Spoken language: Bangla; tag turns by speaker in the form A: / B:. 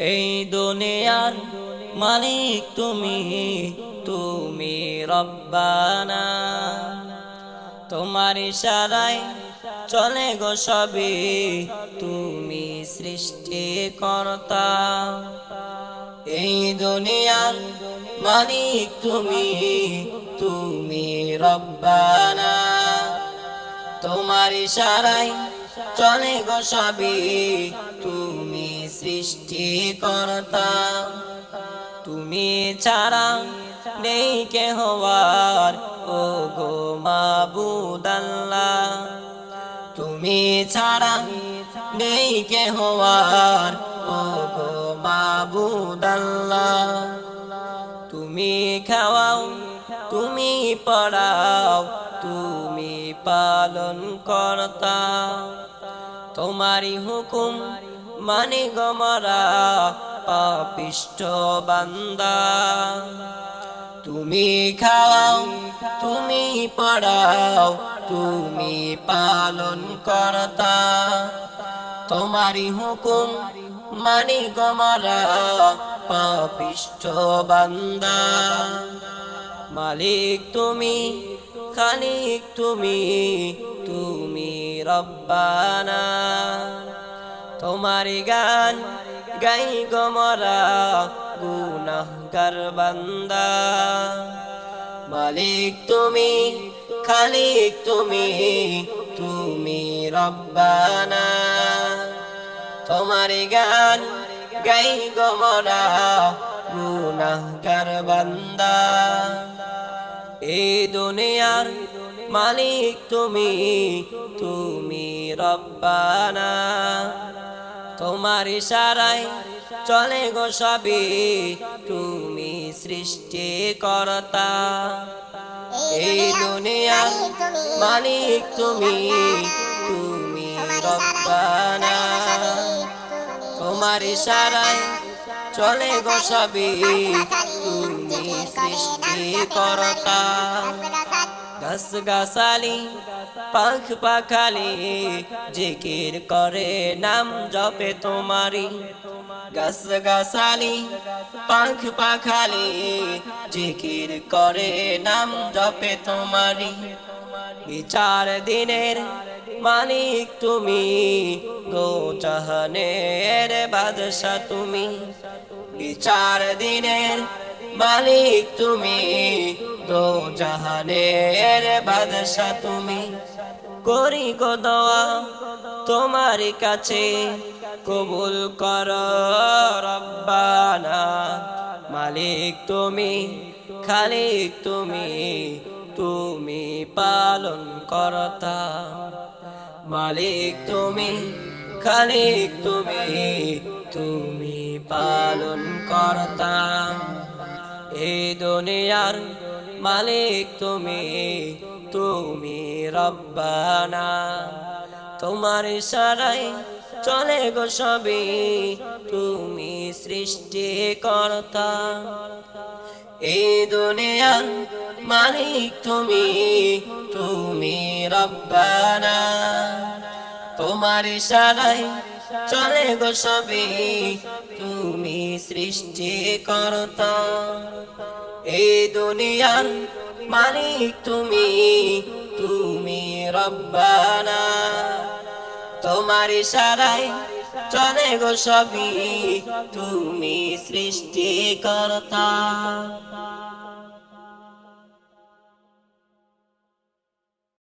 A: এই দুনিয়ার মালিক তুমি তুমি রব্বানা। তোমার ইশারায় চলে গো সবে তুমি সৃষ্টি কর্তা এই দুনিয়ার মালিক তুমি তুমি রব্বানা। তোমার ইশারায় চলে গো সবে তুমি সৃষ্টি কর্তা তুমি ছাড়া নেই কে হওয়ার ও গো মাবুদাল্লাহ। তুমি ছাড়া নেই কে হওয়ার ও গো মাবুদাল্লাহ। তুমি খাওয়াও, তুমি পড়াও, তুমি পালন কর্তা তোমারই হুকুম মানে গমরা পাপিষ্ট বান্দা। তুমি খাওয়াও, তুমি পড়াও, তুমি পালন কর্তা। তোমারই হুকুম মানে গমরা পাপিষ্ট বান্দা। মালিক তুমি, খালিক তুমি তুমি রব্বানা। তোমার গান গাই গমরা গুনাহগার বান্দা। মালিক তুমি, খালিক তুমি তুমি রব্বানা। তোমার গান গাই গমরা গুনাহগার বান্দা। এই দুনিয়ার মালিক তুমি তুমি রব্বানা। তোমার ইশারায় চলে গো সবে তুমি সৃষ্টি কর্তা এই দুনিয়ার মালিক তুমি তুমি রব্বানা। তোমার ইশারায় চলে গো সবে তুমি সৃষ্টি কর্তা গাছ গাছালি, পাখ পাখালি, জিকির করে নাম জপে তোমারি। গাছ গাছালি, পাখ পাখালি, জিকির করে নাম জপে তোমারি। বিচার দিনের মালিক তুমি দো চাহনের বাদশা তুমি। বিচার দিনের মালিক তুমি দো জাহানের বাদশা তুমি। করি গো দোয়া তোমার কাছে, কবুল কর রব্বানা। মালিক তুমি, খালিক তুমি তুমি পালন করতা মালিক তুমি, খালিক তুমি তুমি পালন করতা এই দুনিয়ার মালিক তুমি তুমি রব্বানা। তোমার সারাই চলে গো সবে তুমি সৃষ্টি কর্তা এই দুনিয়ার মালিক তুমি তুমি রব্বানা। তোমার সারাই চলে গো সবে তুমি সৃষ্টি করতা এই দুনিয়ার মালিক তুমি তুমি রব্বানা। তোমার ইশারায় চলে গো সবই, তুমি সৃষ্টি কর্তা